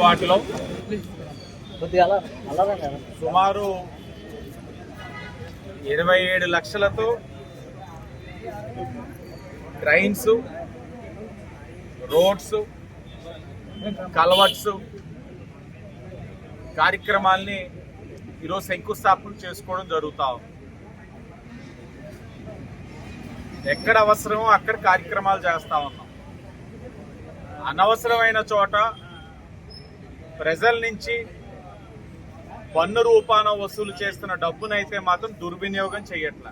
వాటిలో సుమారు ఇరవై ఏడు లక్షలతో ట్రైన్స్ రోడ్స్ కలవట్స్ కార్యక్రమాల్ని ఈరోజు శంకుస్థాపన చేసుకోవడం జరుగుతా ఉంది. ఎక్కడ అవసరమో అక్కడ కార్యక్రమాలు చేస్తా ఉన్నాం. అనవసరమైన చోట ప్రజల నుంచి పన్ను రూపాన వసూలు చేస్తున్న డబ్బునైతే మాత్రం దుర్వినియోగం చేయట్ల.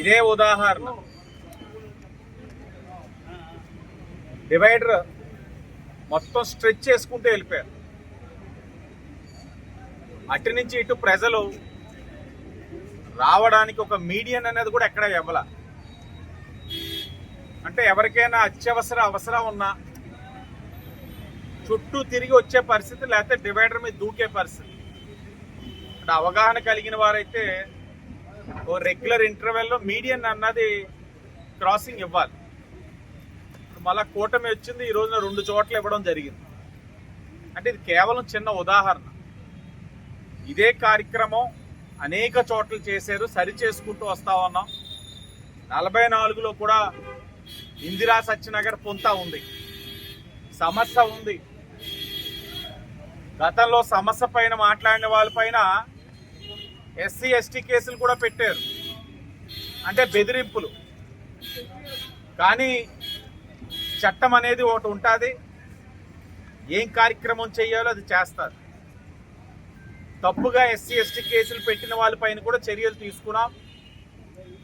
ఇదే ఉదాహరణ. డివైడర్ మొత్తం స్ట్రెచ్ చేసుకుంటూ వెళ్ళిపోయారు. అటు నుంచి ఇటు ప్రజలు రావడానికి ఒక మీడియన్ అనేది కూడా ఎక్కడ ఇవ్వాల. అంటే ఎవరికైనా అత్యవసర అవసరం ఉన్నా చుట్టూ తిరిగి వచ్చే పరిస్థితి లేకపోతే డివైడర్ మీద దూకే పరిస్థితి. అంటే అవగాహన కలిగిన వారైతే ఓ రెగ్యులర్ ఇంటర్వెల్లో మీడియన్ అన్నది క్రాసింగ్ ఇవ్వాలి. మళ్ళా కూటమి వచ్చింది ఈ రోజున రెండు చోట్ల ఇవ్వడం జరిగింది. అంటే ఇది కేవలం చిన్న ఉదాహరణ. ఇదే కార్యక్రమం అనేక చోట్ల చేశారు సరి చేసుకుంటూ వస్తా ఉన్నాం నలభై నాలుగులో కూడా ఇందిరా సత్యనగర్ పొంత ఉంది. సమస్య ఉంది. గతంలో సమస్య పైన మాట్లాడిన వాళ్ళపైన ఎస్సీ ఎస్టీ కేసులు కూడా పెట్టారు. అంటే బెదిరింపులు. కానీ చట్టం అనేది ఒకటి ఉంటుంది. ఏం కార్యక్రమం చేయాలో అది చేస్తారు. తప్పుగా ఎస్సీ ఎస్టీ కేసులు పెట్టిన వాళ్ళపైన కూడా చర్యలు తీసుకున్నాం.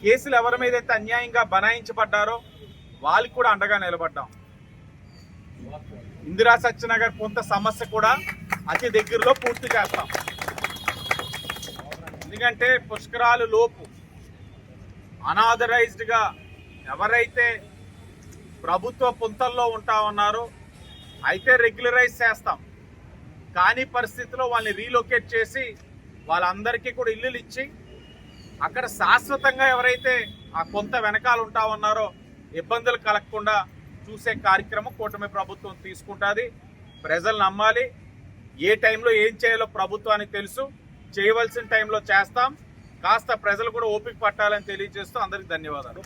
కేసులు ఎవరి మీద అయితే అన్యాయంగా బనాయించబడ్డారో వాళ్ళకి కూడా అండగా నిలబడ్డాం. ఇందిరా సత్యనగర్ కొంత సమస్య కూడా అతి దగ్గరలో పూర్తి చేస్తాం. ఎందుకంటే పుష్కరాలు లోపు. అనాథరైజ్డ్గా ఎవరైతే ప్రభుత్వ పుంతల్లో ఉంటా ఉన్నారో అయితే రెగ్యులరైజ్ చేస్తాం. కాని పరిస్థితిలో వాళ్ళని రీలొకేట్ చేసి వాళ్ళందరికీ కూడా ఇల్లులు ఇచ్చి అక్కడ శాశ్వతంగా ఎవరైతే ఆ కొంత వెనకాల ఉంటా ఉన్నారో ఇబ్బందులు కలగకుండా చూసే కార్యక్రమం కూటమి ప్రభుత్వం తీసుకుంటుంది. ప్రజలు నమ్మాలి. ఏ టైంలో ఏం చేయాలో ప్రభుత్వానికి తెలుసు. చేయవలసిన టైంలో చేస్తాం. కాస్త ప్రజలు కూడా ఓపిక పట్టాలని తెలియజేస్తూ అందరికి ధన్యవాదాలు.